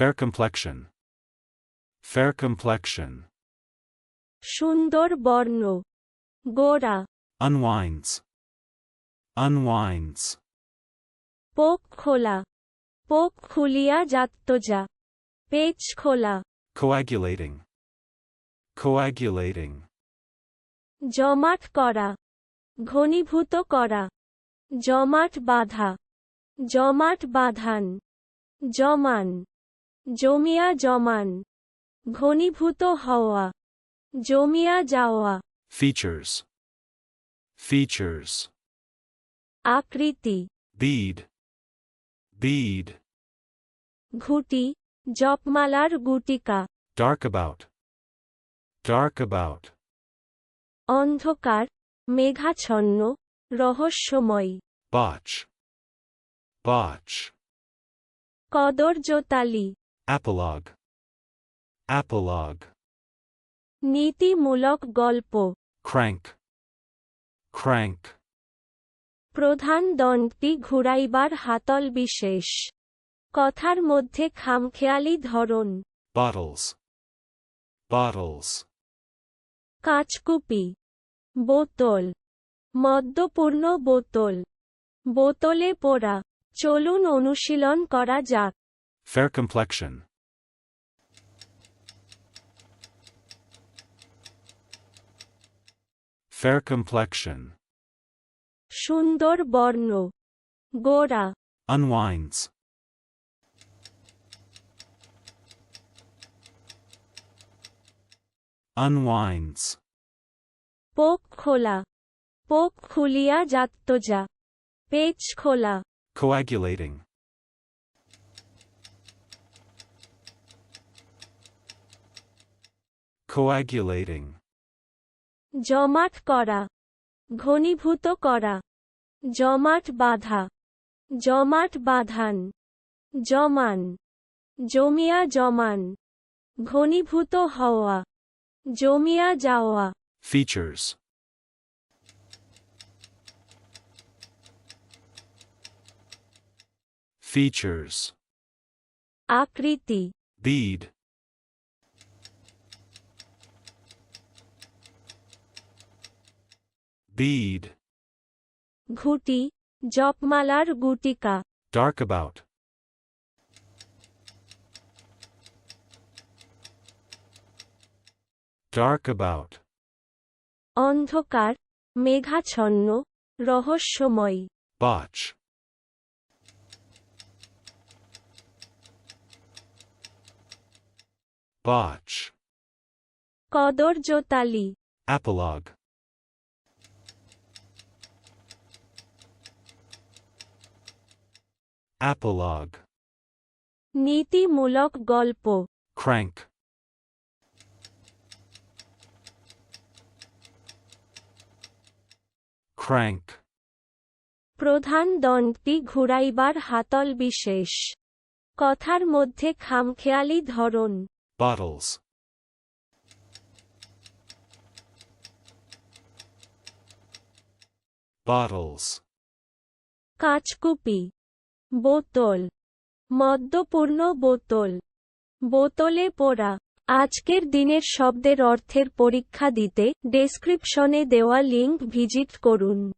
Fair complexion. Fair complexion. সুন্দর বর্ণ গোরা Unwinds. Unwinds. পোক খোলা পোক খুলিয়া যাত্তজা পেচ খোলা Coagulating. Coagulating. জমাট করা ঘনীভূত করা জমাট বাঁধা জমাট বাঁধান জমান জমিয়া জমান ঘনীভূত হওয়া জমিয়া যাওয়া Features. Features. আকৃতি Bead. Bead. ঘুটি জপমালার গুটিকা Dark about. Dark about. অন্ধকার মেঘাচ্ছন্ন রহস্যময় Botch. Botch. কদর্যতালি Apologue. Apologue. নীতিমূলক গল্প Crank. Crank. প্রধান দণ্ডটি ঘুরাইবার হাতল বিশেষ কথার মধ্যে খামখেয়ালি ধরন Bottles. Bottles. কাচকুপি বোতল মদ্যপূর্ণ বোতল বোতলে পোড়া চলুন অনুশীলন করা যাক Fair complexion. Fair complexion. সুন্দর বর্ণ গোরা Unwinds. Unwinds. পোক খোলা পোক খুলিয়া যাত্তজা পেচ খোলা Coagulating. Coagulating. জমাট করা ঘনীভূত করা জমাট বাঁধা জমাট বাঁধান জমান জমিয়া জমান ঘনীভূত হওয়া জমিয়া যাওয়া Features. Features. আকৃতি Bead. Bead. ঘুটি জপমালার গুটিকা Dark about. Dark about. অন্ধকার মেঘাচ্ছন্ন রহস্যময় Botch. Botch. কদর্যতালি Apologue. Apologue. নীতিমূলক গল্প Crank. Crank. প্রধান দণ্ডটি ঘুরাইবার হাতল বিশেষ কথার মধ্যে খামখেয়ালি ধরন Bottles. Bottles. কাচকুপি বোতল, মদ্যপূর্ণ বোতল, বোতলে পোড়া। আজকের দিনের শব্দের অর্থের পরীক্ষা দিতে ডেসক্রিপশনে দেওয়া লিঙ্ক ভিজিট করুন।